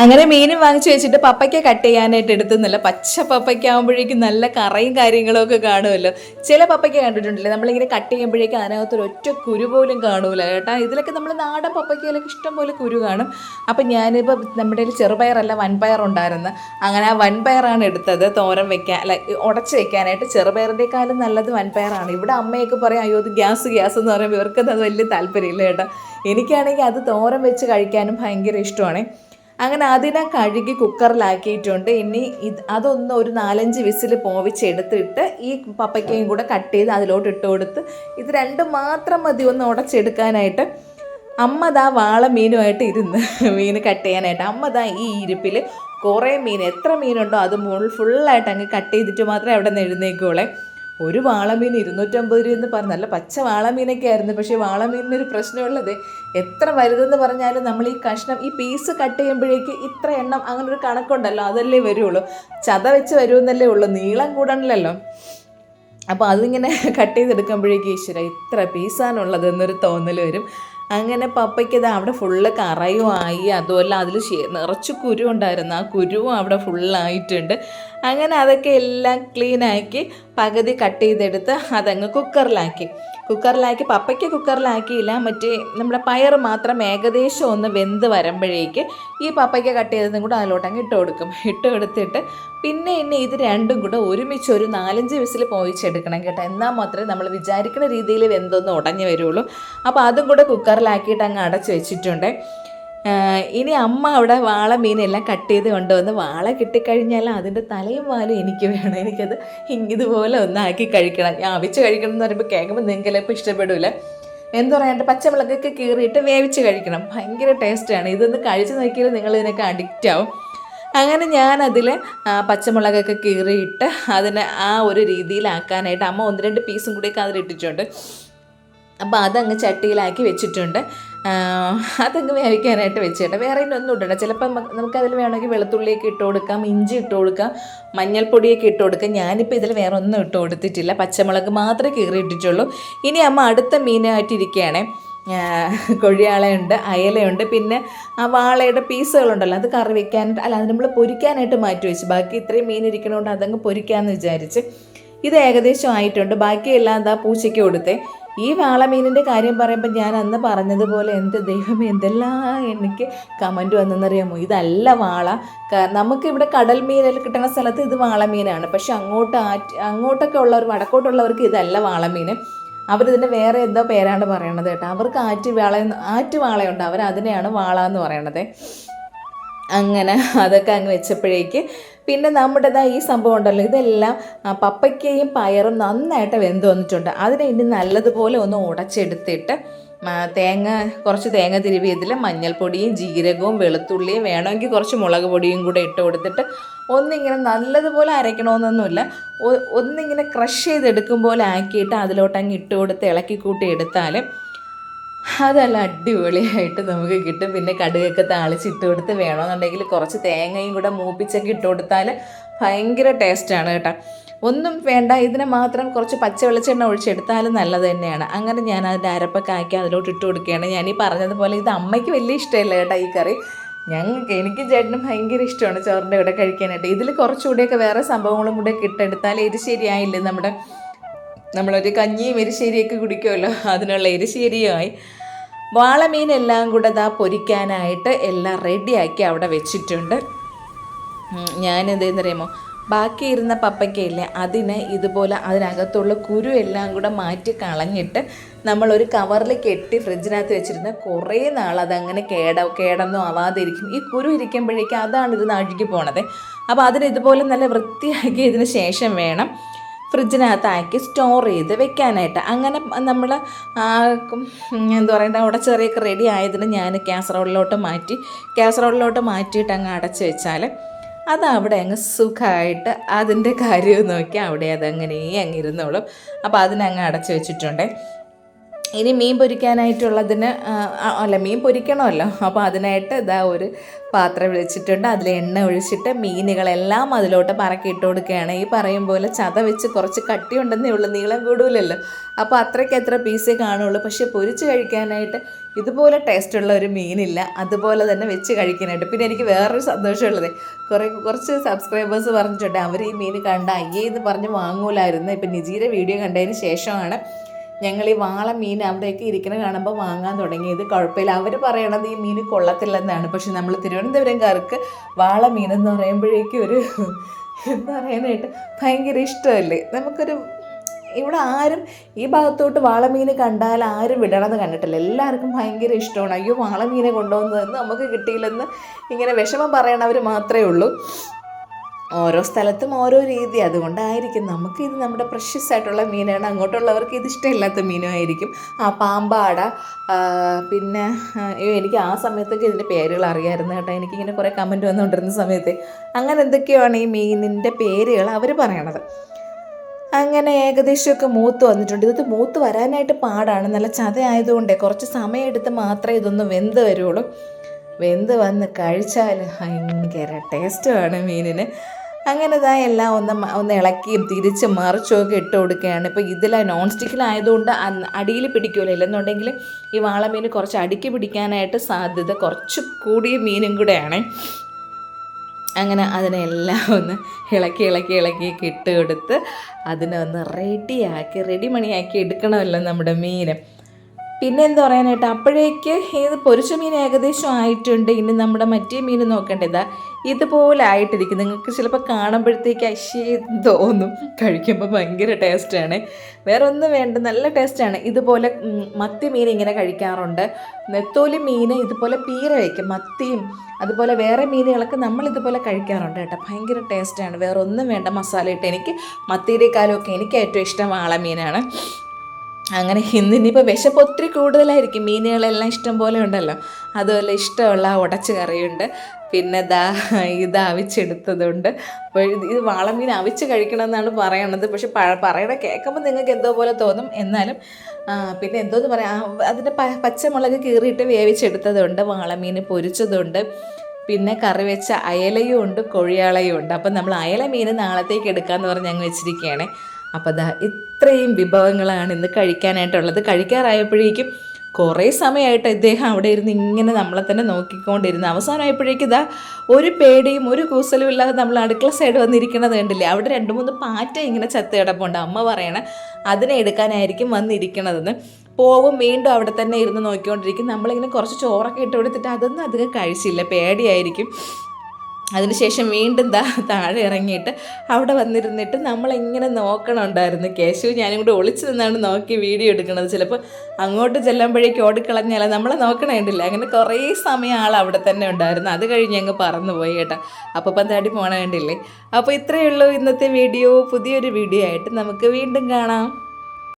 അങ്ങനെ മീനും വാങ്ങിച്ചു വെച്ചിട്ട് പപ്പയ്ക്ക കട്ട് ചെയ്യാനായിട്ട് എടുത്തുന്നില്ല. പച്ച പപ്പയ്ക്ക ആകുമ്പോഴേക്കും നല്ല കറയും കാര്യങ്ങളും ഒക്കെ കാണുമല്ലോ. ചില പപ്പയ്ക്ക കണ്ടിട്ടുണ്ടല്ലേ നമ്മളിങ്ങനെ കട്ട് ചെയ്യുമ്പോഴേക്കും അതിനകത്തൊരു ഒറ്റ കുരു പോലും കാണൂല കേട്ടാ. ഇതിലൊക്കെ നമ്മൾ നാടൻ പപ്പയ്ക്കയിലൊക്കെ ഇഷ്ടം പോലെ കുരു കാണും. അപ്പം ഞാനിപ്പോൾ നമ്മുടെ ഒരു ചെറുപയറല്ല വൻപയർ ഉണ്ടായിരുന്നു. അങ്ങനെ ആ വൻപയറാണ് എടുത്തത്. തോരൻ വെക്കാൻ അല്ല ഉടച്ച് വെക്കാനായിട്ട് ചെറുപയറിന്റെക്കാളും നല്ലത് വൻപയറാണ്. ഇവിടെ അമ്മയൊക്കെ പറയും അയ്യോ ഇത് ഗ്യാസ് ഗ്യാസ് എന്ന് പറയുമ്പോൾ ഇവർക്കത് അത് വലിയ താല്പര്യമില്ല കേട്ടോ. എനിക്കാണെങ്കിൽ അത് തോരൻ വെച്ച് കഴിക്കാനും ഭയങ്കര ഇഷ്ടമാണ്. അങ്ങനെ അതിനെ കഴുകി കുക്കറിലാക്കിയിട്ടുണ്ട്. ഇനി ഇത് അതൊന്ന് ഒരു നാലഞ്ച് വിസിൽ പോവിച്ചെടുത്തിട്ട് ഈ പപ്പയ്ക്കയും കൂടെ കട്ട് ചെയ്ത് അതിലോട്ട് ഇട്ട് കൊടുത്ത് ഇത് രണ്ടും മാത്രം മതി ഒന്ന് ഉടച്ചെടുക്കാനായിട്ട്. അമ്മ ദാ വാള മീനുമായിട്ട് ഇരുന്ന് മീൻ കട്ട് ചെയ്യാനായിട്ട്. അമ്മ ദാ ഈ ഇരിപ്പിൽ കുറേ മീൻ എത്ര മീനുണ്ടോ അത് മുകളിൽ ഫുള്ളായിട്ട് അങ്ങ് കട്ട് ചെയ്തിട്ട് മാത്രമേ അവിടെ നിന്ന് എഴുന്നേക്കുള്ളേ ഒരു വാളമീൻ ഇരുന്നൂറ്റമ്പത് രൂപ എന്ന് പറഞ്ഞു നല്ല പച്ച വാളമീനൊക്കെ ആയിരുന്നു. പക്ഷേ വാളമീനിനൊരു പ്രശ്നമുള്ളത് എത്ര വലുതെന്ന് പറഞ്ഞാലും നമ്മൾ ഈ കഷ്ണം ഈ പീസ് കട്ട് ചെയ്യുമ്പോഴേക്ക് ഇത്ര എണ്ണം അങ്ങനെ ഒരു കണക്കുണ്ടല്ലോ അതല്ലേ വരുള്ളൂ. ചത വെച്ച് വരുമെന്നല്ലേ ഉള്ളൂ നീളം കൂടണല്ലോ അപ്പോൾ അതിങ്ങനെ കട്ട് ചെയ്തെടുക്കുമ്പോഴേക്ക് ഈശ്വര ഇത്ര പീസാണുള്ളത് എന്നൊരു തോന്നൽ വരും. അങ്ങനെ പപ്പയ്ക്ക് ഇത് അവിടെ ഫുള്ള് കറയുമായി അതുമല്ല അതിൽ നിറച്ച് കുരു ഉണ്ടായിരുന്നു. ആ കുരുവും അവിടെ ഫുള്ളായിട്ടുണ്ട് അങ്ങനെ അതൊക്കെ എല്ലാം ക്ലീനാക്കി പകുതി കട്ട് ചെയ്തെടുത്ത് അതങ്ങ് കുക്കറിലാക്കി കുക്കറിലാക്കി പപ്പയ്ക്ക് കുക്കറിലാക്കിയില്ല മറ്റേ നമ്മുടെ പയർ മാത്രം ഏകദേശം ഒന്ന് വെന്ത് വരുമ്പോഴേക്ക് ഈ പപ്പയ്ക്ക് കട്ട് ചെയ്തതും കൂടെ അതിലോട്ട് അങ്ങ് ഇട്ട് കൊടുക്കും. ഇട്ട് കൊടുത്തിട്ട് പിന്നെ ഇനി ഇത് രണ്ടും കൂടെ ഒരുമിച്ച് ഒരു നാലഞ്ച് വിസിൽ പോയിച്ചെടുക്കണം കേട്ടോ. എന്നാൽ മാത്രമേ നമ്മൾ വിചാരിക്കുന്ന രീതിയിൽ വെന്തൊന്ന് ഉടഞ്ഞു വരുള്ളൂ. അപ്പോൾ അതും കൂടെ കുക്കറിലാക്കിയിട്ട് അങ്ങ് അടച്ച് വെച്ചിട്ടുണ്ട്. ഇനി അമ്മ അവിടെ വാള മീനെല്ലാം കട്ട് ചെയ്ത് കൊണ്ടുവന്ന് വാള കിട്ടിക്കഴിഞ്ഞാൽ അതിന്റെ തലയും വാലും എനിക്ക് വേണം. എനിക്കത് ഇതുപോലെ ഒന്നാക്കി കഴിക്കണം. ആവിച്ച് കഴിക്കണം എന്ന് പറയുമ്പോൾ കേൾക്കുമ്പോൾ നിങ്ങൾക്ക് ചിലപ്പോൾ ഇഷ്ടപ്പെടില്ല എന്താ പറയുക എന്റെ പച്ചമുളകൊക്കെ കീറിയിട്ട് വേവിച്ച് കഴിക്കണം. ഭയങ്കര ടേസ്റ്റാണ് ഇതൊന്ന് കഴിച്ച് നോക്കിയാൽ നിങ്ങൾ ഇതിനൊക്കെ അഡിക്റ്റ് ആവും. അങ്ങനെ ഞാനതിൽ പച്ചമുളകൊക്കെ കീറിയിട്ട് അതിനെ ആ ഒരു രീതിയിലാക്കാനായിട്ട് അമ്മ ഒന്ന് രണ്ട് പീസും കൂടിയൊക്കെ അതിലിട്ടിട്ടുണ്ട്. അപ്പോൾ അതങ്ങ് ചട്ടിയിലാക്കി വെച്ചിട്ടുണ്ട്. അതങ്ങ് വേവിക്കാനായിട്ട് വെച്ചിട്ട്. വേറെ ഒന്നും ഇടണ്ട. ചിലപ്പോൾ നമുക്കതിൽ വേണമെങ്കിൽ വെളുത്തുള്ളിയൊക്കെ ഇട്ട് കൊടുക്കാം ഇഞ്ചി ഇട്ട് കൊടുക്കാം മഞ്ഞൾപ്പൊടിയൊക്കെ ഇട്ട് കൊടുക്കാം. ഞാനിപ്പോൾ ഇതിൽ വേറെ ഒന്നും ഇട്ട് കൊടുത്തിട്ടില്ല. പച്ചമുളക് മാത്രമേ കീറി ഇട്ടിട്ടുള്ളൂ. ഇനി അമ്മ അടുത്ത മീനായിട്ടിരിക്കുകയാണേ. കൊഴിയാളയുണ്ട് അയലയുണ്ട്. പിന്നെ ആ വാളയുടെ പീസുകളുണ്ടല്ലോ അത് കറി വെക്കാനായിട്ട് അല്ല അത് നമ്മൾ പൊരിക്കാനായിട്ട് മാറ്റി വെച്ചു. ബാക്കി ഇത്രയും മീൻ ഇരിക്കണോണ്ട് അതങ്ങ് പൊരിക്കാമെന്ന് വിചാരിച്ച്. ഇത് ഏകദേശം ആയിട്ടുണ്ട്. ബാക്കിയെല്ലാം എന്താ പൂച്ചയ്ക്ക് കൊടുത്തേ. ഈ വാളമീനിന്റെ കാര്യം പറയുമ്പോൾ ഞാൻ അന്ന് പറഞ്ഞതുപോലെ എന്ത് ദൈവം എന്തെല്ലാം എനിക്ക് കമന്റ് വന്നെന്നറിയാമോ? ഇതല്ല വാള. നമുക്കിവിടെ കടൽ മീനിൽ കിട്ടുന്ന സ്ഥലത്ത് ഇത് വാളമീനാണ്. പക്ഷെ അങ്ങോട്ട് ആറ്റ് അങ്ങോട്ടൊക്കെ ഉള്ളവർ വടക്കോട്ടുള്ളവർക്ക് ഇതല്ല വാളമീൻ അവരിതിന്റെ വേറെ എന്തോ പേരാണ് പറയണത് കേട്ടോ. അവർക്ക് ആറ്റ് വാള ആറ്റ് വാളയുണ്ട്. അവർ അതിനെയാണ് വാള എന്ന് പറയണത്. അങ്ങനെ അതൊക്കെ അങ്ങ് വെച്ചപ്പോഴേക്ക് പിന്നെ നമ്മുടേതാ ഈ സംഭവം ഉണ്ടല്ലോ ഇതെല്ലാം പപ്പയ്ക്കയും പയറും നന്നായിട്ട് വെന്ത് വന്നിട്ടുണ്ട്. അതിനെ ഇനി നല്ലതുപോലെ ഒന്ന് ഉടച്ചെടുത്തിട്ട് തേങ്ങ കുറച്ച് തേങ്ങ തിരുവി ഇതിൽ മഞ്ഞൾപ്പൊടിയും ജീരകവും വെളുത്തുള്ളിയും വേണമെങ്കിൽ കുറച്ച് മുളക് പൊടിയും കൂടെ ഇട്ട് കൊടുത്തിട്ട് ഒന്നിങ്ങനെ നല്ലതുപോലെ അരയ്ക്കണമെന്നൊന്നുമില്ല. ഒന്നിങ്ങനെ ക്രഷ് ചെയ്തെടുക്കും പോലെ ആക്കിയിട്ട് അതിലോട്ടങ്ങ് ഇട്ട് കൊടുത്ത് ഇളക്കി കൂട്ടി എടുത്താൽ അതല്ല അടിപൊളിയായിട്ട് നമുക്ക് കിട്ടും. പിന്നെ കടുകൊക്കെ താളിച്ചിട്ട് കൊടുത്ത് വേണമെന്നുണ്ടെങ്കിൽ കുറച്ച് തേങ്ങയും കൂടെ മൂപ്പിച്ചൊക്കെ ഇട്ട് കൊടുത്താൽ ഭയങ്കര ടേസ്റ്റാണ് കേട്ടോ. ഒന്നും വേണ്ട ഇതിനെ മാത്രം കുറച്ച് പച്ച വെളിച്ചെണ്ണ ഒഴിച്ചെടുത്താലും നല്ലത് തന്നെയാണ്. അങ്ങനെ ഞാൻ അതിന്റെ അരപ്പൊക്കെ അതിലോട്ട് ഇട്ട് കൊടുക്കുകയാണ്. ഞാൻ ഈ പറഞ്ഞതുപോലെ ഇത് അമ്മയ്ക്ക് വലിയ ഇഷ്ടമല്ല കേട്ടോ ഈ കറി. ഞങ്ങൾക്ക് എനിക്ക് ചേട്ടനും ഭയങ്കര ഇഷ്ടമാണ് ചോറിന്റെ കൂടെ കഴിക്കാനായിട്ട്. ഇതിൽ കുറച്ചുകൂടെയൊക്കെ വേറെ സംഭവങ്ങളും കൂടെ കിട്ടെടുത്താൽ ഇത് ശരിയായില്ലേ നമ്മുടെ നമ്മളൊരു കഞ്ഞിയും എരിശ്ശേരിയൊക്കെ കുടിക്കുമല്ലോ അതിനുള്ള എരിശ്ശേരിയുമായി. വാളമീൻ എല്ലാം കൂടെ ദാ പൊരിക്കാനായിട്ട് എല്ലാം റെഡിയാക്കി അവിടെ വെച്ചിട്ടുണ്ട്. ഞാനെന്തെന്ന് അറിയാമോ ബാക്കി ഇരുന്ന പപ്പയ്ക്കയില്ലേ അതിന് ഇതുപോലെ അതിനകത്തുള്ള കുരു എല്ലാം കൂടെ മാറ്റി കളഞ്ഞിട്ട് നമ്മളൊരു കവറിൽ കെട്ടി ഫ്രിഡ്ജിനകത്ത് വെച്ചിരുന്ന കുറേ നാൾ അതങ്ങനെ കേട കേടൊന്നും ആവാതിരിക്കും. ഈ കുരു ഇരിക്കുമ്പോഴേക്കും അതാണ് ഇരുന്ന് അഴുകി പോണത്. അപ്പോൾ അതിന് ഇതുപോലെ നല്ല വൃത്തിയാക്കിയതിന് ശേഷം വേണം ഫ്രിഡ്ജിനകത്താക്കി സ്റ്റോർ ചെയ്ത് വെക്കാനായിട്ട്. അങ്ങനെ നമ്മൾ എന്താ പറയണ്ട അവിടെ ചെറിയൊക്കെ റെഡി ആയതിന് ഞാൻ കാസറോളിലോട്ട് മാറ്റി കാസറോളിലോട്ട് മാറ്റിയിട്ട് അങ്ങ് അടച്ച് വെച്ചാൽ അത് അവിടെ അങ്ങ് സുഖമായിട്ട് അതിന്റെ കാര്യം നോക്കി അവിടെ അതങ്ങനെ അങ്ങ് ഇരുന്നോളും. അപ്പോൾ അതിനങ്ങ് അടച്ച് വെച്ചിട്ടുണ്ട്. ഇനി മീൻ പൊരിക്കാനായിട്ടുള്ളതിന് അല്ല മീൻ പൊരിക്കണമല്ലോ. അപ്പോൾ അതിനായിട്ട് ഇതാ ഒരു പാത്രം വിളിച്ചിട്ടുണ്ട്. അതിൽ എണ്ണ ഒഴിച്ചിട്ട് മീനുകളെല്ലാം അതിലോട്ട് പറക്കി ഇട്ട് കൊടുക്കുകയാണ്. ഈ പറയും പോലെ ചത വെച്ച് കുറച്ച് കട്ടിയുണ്ടെന്നേ ഉള്ളൂ നീളം കൂടുതലല്ലോ അപ്പോൾ അത്രയ്ക്ക് എത്ര പീസേ കാണുള്ളൂ. പക്ഷേ പൊരിച്ച് കഴിക്കാനായിട്ട് ഇതുപോലെ ടേസ്റ്റുള്ള ഒരു മീനില്ല. അതുപോലെ തന്നെ വെച്ച് കഴിക്കാനായിട്ട്. പിന്നെ എനിക്ക് വേറൊരു സന്തോഷമുള്ളത് കുറേ കുറച്ച് സബ്സ്ക്രൈബേഴ്സ് പറഞ്ഞിട്ടുണ്ട് അവർ ഈ മീൻ കണ്ട അയ്യേ എന്ന് പറഞ്ഞ് വാങ്ങൂലായിരുന്നു. ഇപ്പം നിജീരെ വീഡിയോ കണ്ടതിന് ശേഷമാണ് ഞങ്ങൾ ഈ വാള മീൻ അവിടെയൊക്കെ ഇരിക്കുന്ന കാണുമ്പോൾ വാങ്ങാൻ തുടങ്ങിയത് കുഴപ്പമില്ല. അവർ പറയണത് ഈ മീൻ കൊള്ളത്തില്ലെന്നാണ്. പക്ഷെ നമ്മൾ തിരുവനന്തപുരംകാർക്ക് വാള മീൻ എന്ന് പറയുമ്പോഴേക്കും ഒരു എന്താ പറയാനായിട്ട് ഭയങ്കര ഇഷ്ടമല്ലേ? നമുക്കൊരു ഇവിടെ ആരും ഈ ഭാഗത്തോട്ട് വാളമീൻ കണ്ടാൽ ആരും വിടണമെന്ന് കണ്ടിട്ടില്ല. എല്ലാവർക്കും ഭയങ്കര ഇഷ്ടമാണ്. അയ്യോ വാളമീനെ കൊണ്ടുവന്നതെന്ന് നമുക്ക് കിട്ടിയില്ലെന്ന് ഇങ്ങനെ വിഷമം പറയണവർ മാത്രമേ ഉള്ളൂ. ഓരോ സ്ഥലത്തും ഓരോ രീതി. അതുകൊണ്ടായിരിക്കും നമുക്ക് ഇത് നമ്മുടെ പ്രഷ്യസ് ആയിട്ടുള്ള മീനാണ്. അങ്ങോട്ടുള്ളവർക്ക് ഇത് ഇഷ്ടമില്ലാത്ത മീനുമായിരിക്കും ആ പാമ്പാട പിന്നെ എനിക്ക് ആ സമയത്തൊക്കെ ഇതിന്റെ പേരുകൾ അറിയാമായിരുന്നു കേട്ടോ. എനിക്കിങ്ങനെ കുറേ കമന്റ് വന്നുകൊണ്ടിരുന്ന സമയത്ത്. അങ്ങനെ എന്തൊക്കെയാണ് ഈ മീനിന്റെ പേരുകൾ അവർ പറയണത്? അങ്ങനെ ഏകദേശമൊക്കെ മൂത്ത് വന്നിട്ടുണ്ട്. ഇത് മൂത്ത് വരാനായിട്ട് പാടാണ്. നല്ല ചതയായതുകൊണ്ട് കുറച്ച് കുറച്ച് സമയമെടുത്ത് മാത്രമേ ഇതൊന്ന് വെന്ത് വരുള്ളൂ. വെന്ത് വന്ന് കഴിച്ചാൽ ഭയങ്കര ടേസ്റ്റുമാണ് മീനിന്. അങ്ങനെ ഇതാ എല്ലാം ഒന്ന് ഒന്ന് ഇളക്കിയും തിരിച്ചും മറിച്ചും ഒക്കെ ഇട്ട് കൊടുക്കുകയാണ്. ഇപ്പോൾ ഇതിൽ നോൺ സ്റ്റിക്കിലായതുകൊണ്ട് അടിയിൽ പിടിക്കുമല്ലോ ഇല്ലെന്നുണ്ടെങ്കിൽ ഈ വാളമീൻ കുറച്ച് അടിക്ക് പിടിക്കാനായിട്ട് സാധ്യത കുറച്ച് കൂടിയ മീനും കൂടെയാണ്. അങ്ങനെ അതിനെല്ലാം ഒന്ന് ഇളക്കി ഇളക്കി ഇളക്കി ഇട്ട് കൊടുത്ത് അതിനെ ഒന്ന് റെഡിയാക്കി റെഡി മണിയാക്കി എടുക്കണമല്ലോ നമ്മുടെ മീൻ പിന്നെ എന്താ പറയാനായിട്ട് അപ്പോഴേക്ക് ഇത് പൊരിച്ച മീൻ ഏകദേശം ആയിട്ടുണ്ട്. ഇനി നമ്മുടെ മറ്റേ മീൻ നോക്കേണ്ടത് ഇതാ ഇതുപോലെ ആയിട്ടിരിക്കും നിങ്ങൾക്ക് ചിലപ്പോൾ കാണുമ്പോഴത്തേക്ക് അശി തോന്നും. കഴിക്കുമ്പോൾ ഭയങ്കര ടേസ്റ്റാണ് വേറെ ഒന്നും വേണ്ട നല്ല ടേസ്റ്റാണ് ഇതുപോലെ മത്തി മീൻ ഇങ്ങനെ കഴിക്കാറുണ്ട്. നെത്തോലി മീൻ ഇതുപോലെ പീര വയ്ക്കും. മത്തിയും അതുപോലെ വേറെ മീനുകളൊക്കെ നമ്മൾ ഇതുപോലെ കഴിക്കാറുണ്ട് കേട്ടോ. ഭയങ്കര ടേസ്റ്റാണ് വേറെ ഒന്നും വേണ്ട മസാല ഇട്ട് എനിക്ക് മത്തിയുടെക്കാളും ഒക്കെ എനിക്ക് ഏറ്റവും ഇഷ്ടം വാള മീനാണ് അങ്ങനെ ഇന്നിനിപ്പോൾ വിശപ്പ് ഒത്തിരി കൂടുതലായിരിക്കും. മീനുകളെല്ലാം ഇഷ്ടം പോലെ ഉണ്ടല്ലോ. അതുപോലെ ഇഷ്ടമുള്ള ഉടച്ച് കറിയുണ്ട്. പിന്നെ ദാ ഇത് അവിച്ചെടുത്തതുണ്ട്. അപ്പോൾ ഇത് വാളമീൻ അവിച്ച് കഴിക്കണം എന്നാണ് പറയണത്. പക്ഷെ പറയണ കേൾക്കുമ്പോൾ നിങ്ങൾക്ക് എന്തോ പോലെ തോന്നും. എന്നാലും പിന്നെ എന്തോന്ന് പറയാം അതിന്റെ പച്ചമുളക് കീറിയിട്ട് വേവിച്ചെടുത്തതുണ്ട്. വാളമീൻ പൊരിച്ചതുണ്ട്. പിന്നെ കറി വെച്ച അയലയും ഉണ്ട് കൊഴിയാളയും ഉണ്ട്. അപ്പം നമ്മൾ അയല മീൻ നാളത്തേക്ക് എടുക്കാമെന്ന് പറഞ്ഞ് ഞങ്ങൾ വെച്ചിരിക്കുകയാണ്. അപ്പോൾ ദാ ഇത്രയും വിഭവങ്ങളാണ് ഇന്ന് കഴിക്കാനായിട്ടുള്ളത്. കഴിക്കാറായപ്പോഴേക്കും കുറേ സമയമായിട്ട് ഇദ്ദേഹം അവിടെ ഇരുന്ന് ഇങ്ങനെ നമ്മളെ തന്നെ നോക്കിക്കൊണ്ടിരുന്നു. അവസാനമായപ്പോഴേക്കും ഇതാ ഒരു പേടിയും ഒരു കൂസലും ഇല്ലാതെ നമ്മൾ അടുക്കള സൈഡ് വന്നിരിക്കണത് കണ്ടില്ലേ? അവിടെ രണ്ട് മൂന്ന് പാറ്റ ഇങ്ങനെ ചത്ത് കിടപ്പുണ്ട്. അമ്മ പറയണ അതിനെ എടുക്കാനായിരിക്കും വന്നിരിക്കണതെന്ന്. പോവും വീണ്ടും അവിടെ തന്നെ ഇരുന്ന് നോക്കിക്കൊണ്ടിരിക്കും. നമ്മളിങ്ങനെ കുറച്ച് ചോറൊക്കെ ഇട്ട് കൊടുത്തിട്ട് അതൊന്നും അധികം കഴിച്ചില്ല. പേടിയായിരിക്കും. അതിനുശേഷം വീണ്ടും ദാ താഴെ ഇറങ്ങിയിട്ട് അവിടെ വന്നിരുന്നിട്ട് നമ്മളിങ്ങനെ നോക്കണമുണ്ടായിരുന്നു കേശു ഞാനും കൂടെ ഒളിച്ചു നിന്നാണ് നോക്കി വീഡിയോ എടുക്കുന്നത്. ചിലപ്പോൾ അങ്ങോട്ട് ചെല്ലുമ്പോഴേക്ക് ഓടിക്കളഞ്ഞാൽ നമ്മളെ നോക്കണേണ്ടില്ല അങ്ങനെ കുറേ സമയം ആൾ അവിടെ തന്നെ ഉണ്ടായിരുന്നു. അത് കഴിഞ്ഞ് അങ്ങ് പറന്നു പോയി കേട്ടോ അപ്പോൾ പന്താടി പോകണേണ്ടില്ലേ അപ്പോൾ ഇത്രയേ ഉള്ളൂ ഇന്നത്തെ വീഡിയോ. പുതിയൊരു വീഡിയോ ആയിട്ട് നമുക്ക് വീണ്ടും കാണാം.